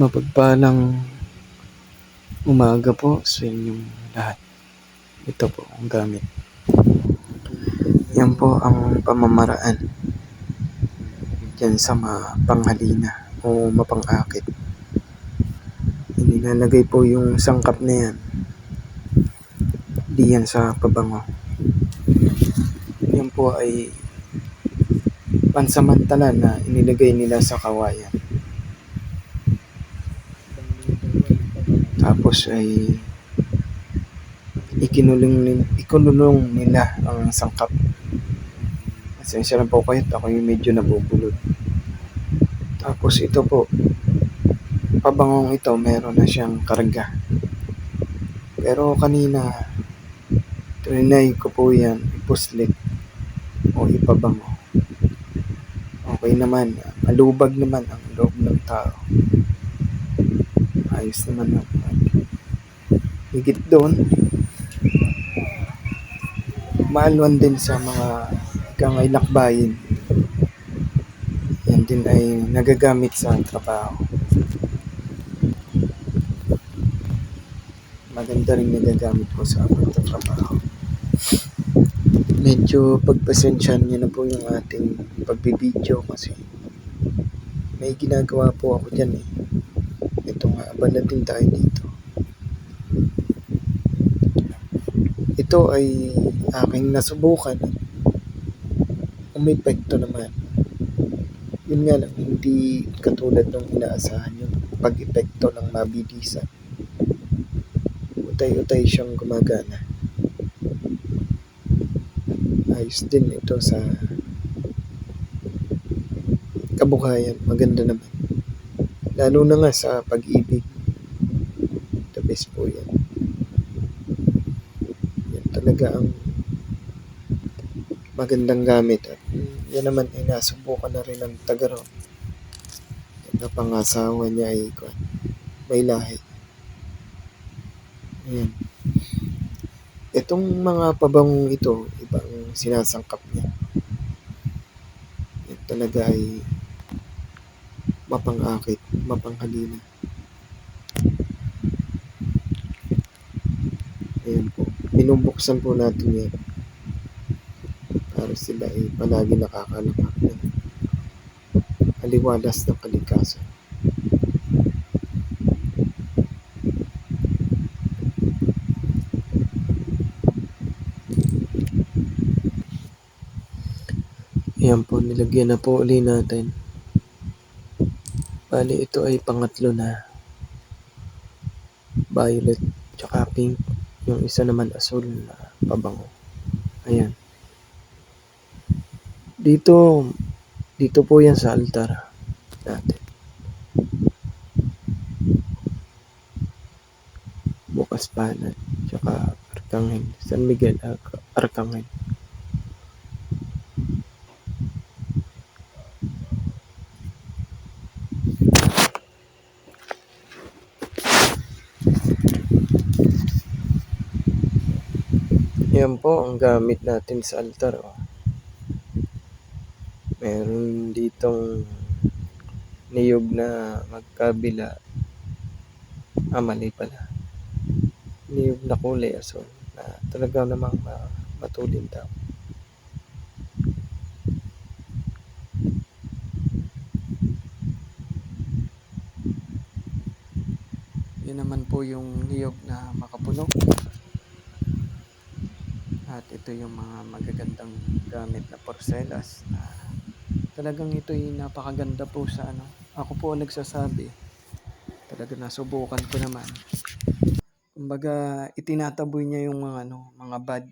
Mapagpalang umaga po sa inyong lahat. Ito po ang gamit. Yan po ang pamamaraan dyan sa mapanghalina o mapangakit. Inilalagay po yung sangkap na yan diyan sa pabango. Yan po ay pansamantala na inilagay nila sa kawayan. Tapos ay ikinulong, ikinulong nila ang sangkap. Pasensya na po kayo, ako yung medyo nabubulod. Tapos ito po, pabangong ito, meron na siyang karga. Pero kanina, trinay ko po yan, ipuslit o ipabango. Okay naman, malubag naman ang loob ng tao. Ayos naman naman. Higit doon, maalwan din sa mga ikangay lakbayin. Yan din ay nagagamit sa trabaho. Maganda rin nagagamit ko sa pagtatrabaho. Medyo pagpasensyahan niyo na po yung ating pagbibideo kasi may ginagawa po ako dyan eh. Ito nga, abala din tayo dito. Ito ay aking nasubukan. Umepekto naman. Yun nga lang, hindi katulad ng inaasahan yung pag-epekto ng mabilisan. Utay-utay siyang gumagana. Ayos din ito sa kabuhayan. Maganda naman. Lalo na nga sa pag-ibig. The best po yan. Talaga ang magandang gamit. At yan naman ay nasubukan na rin ng tagaro. Na pangasawa niya ay may lahi. Ayan. Itong mga pabangong ito, ibang sinasangkap niya. Yan talaga ay mapangakit, mapanghalina. Ayan po. Binubuksan po natin yan. Para sila ay palagi nakakalakak ng aliwalas ng kalikasan. Ayan po, nilagyan na po uli natin. Bali, ito ay pangatlo na. Violet, tsaka pink. Yung isa naman asul na pabango. Ayan. Dito, dito po yan sa altar natin. Bukas panan, tsaka Arcangel. San Miguel Arc- Yan po ang gamit natin sa altar. Oh. Meron ditong niyog na magkabila. Ah, mali pala. Niyog na kulay aso na talaga namang ma- matulin daw. Yan naman po yung niyog na makapuno. At ito yung mga magagandang gamit na porcelas talagang ito ay napakaganda po sa ano. Ako po ang nagsasabi. Talaga nasubukan ko naman. Kumbaga itinataboy niya yung mga ano, mga bad,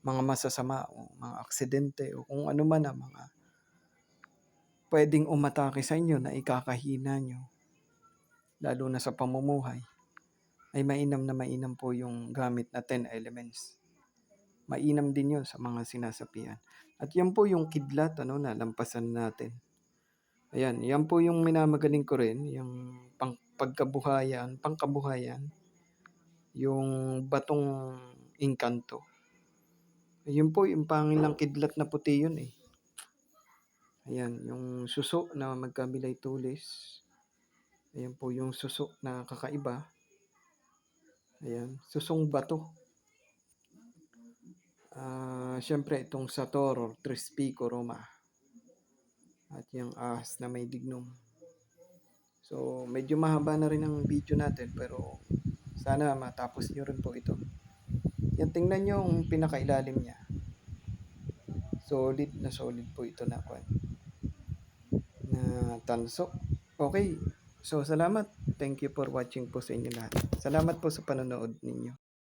mga masasama o mga aksidente o kung ano man ang mga pwedeng umatake sa inyo na ikakahina nyo. Lalo na sa pamumuhay. Ay mainam na mainam po yung gamit na 10 elements mainam din yun sa mga sinasapian. At yan po yung kidlat, ano, na lampasan natin. Ayan, yan po yung minamagaling ko rin, yung pang, pagkabuhayan, pangkabuhayan, yung batong inkanto. Yun po, yung pangilang kidlat na puti yun eh. Ayan, yung suso na magkabilay tulis. Ayan po yung suso na kakaiba. Ayan, susong bato. Ah, siyempre itong Sator Trispico Roma. At yung ahas na may dignum. So, medyo mahaba na rin ang video natin pero sana matapos nyo rin po ito. Yan, tingnan nyo yung pinakailalim niya. Solid na solid po ito na kwan. Na tanso. Okay. So, salamat. Thank you for watching po sa inyo lahat. Salamat po sa panonood ninyo.